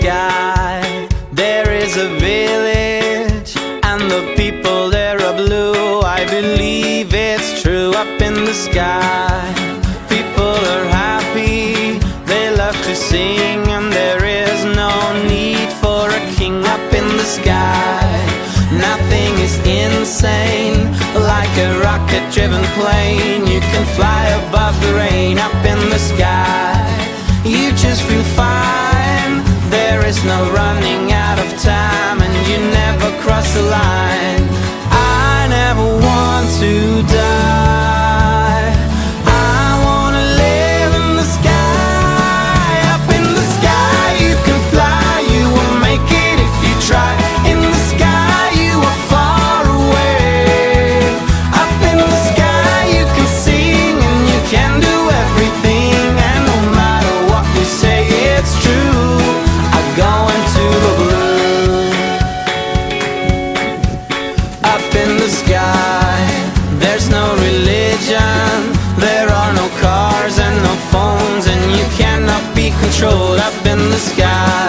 sky. There is a village, and the people there are blue. I believe it's true up in the sky. People are happy, they love to sing, and there is no need for a king up in the sky. Nothing is insane like a rocket driven plane. You can fly above the rain up in the sky. You just feel fine. Is no running out of time, and you never cross the line. Be controlled up in the sky.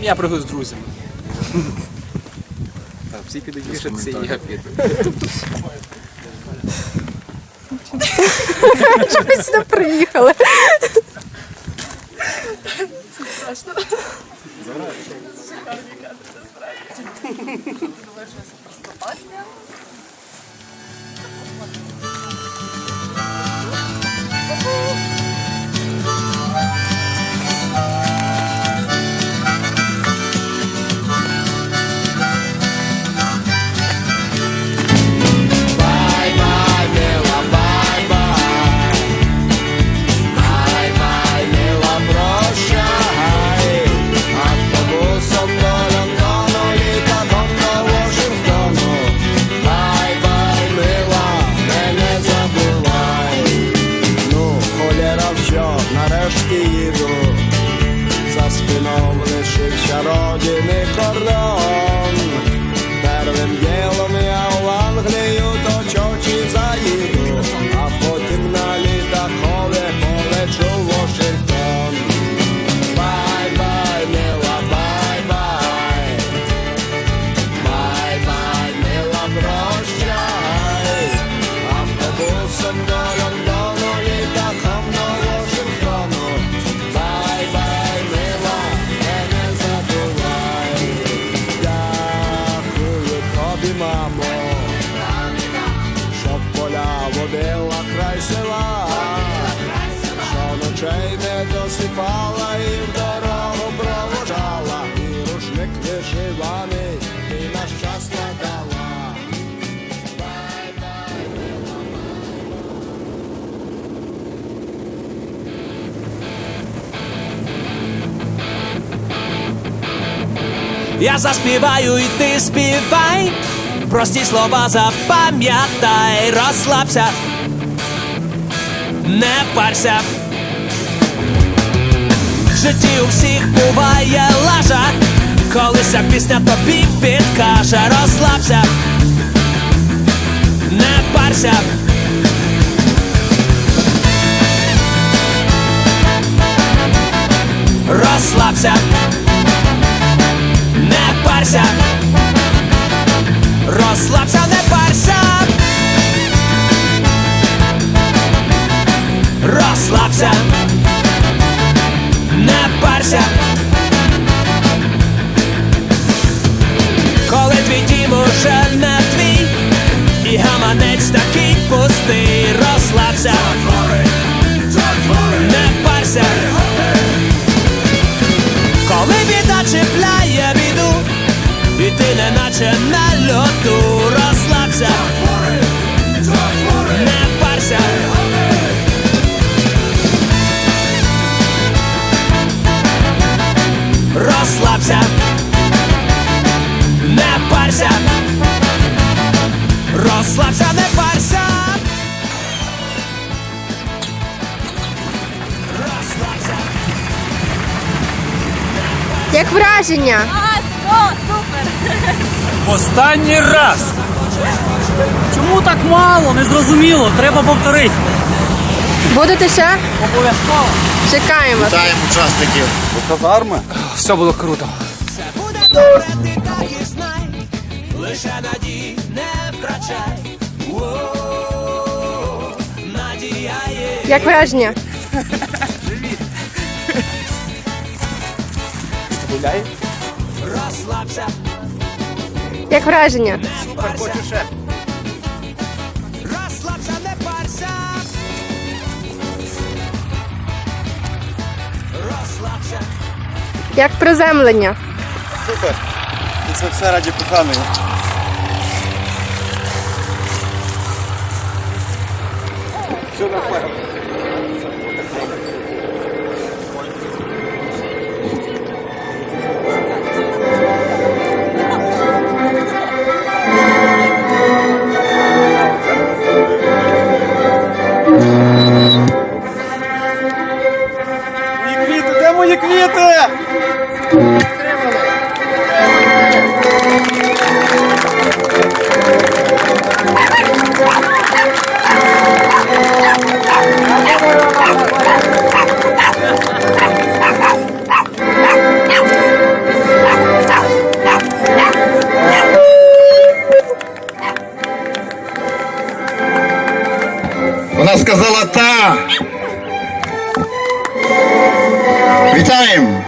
Я пригу з друзями. Так, всі підуть вішатися, і я піду. Ми сюди приїхали. Автобусом que me corra. Ночей не досипала і в дорогу провожала, і рушник вишиваний, ти на щастя дала. Я заспіваю і ти співай, Прості слова запам'ятай, розслабся, не парся. Житті у всіх буває лажа, коли ця пісня тобі підкаже, розслабся, не парся. Розслабся, не парся, не. Коли твій дім уже не твій, і гаманець такий пустий, розслабся, не парся. Коли біда чіпляє біду, і ти неначе на льоту Враження? Останній раз. Чому так мало? Незрозуміло. Треба повторити. Будете ще? Обов'язково. Чекаємо. Вітаємо учасників. Казарми. Все було круто. Буде добре, ти так і знай, лише надії не втрачай. Надія є. Як враження? Гуляй. Розслабся, Як враження? парся. Розслабся, не парся. Розслабся. Як приземлення? Супер. І це все раді коханої. Мої Вона сказала та. Вітаємо!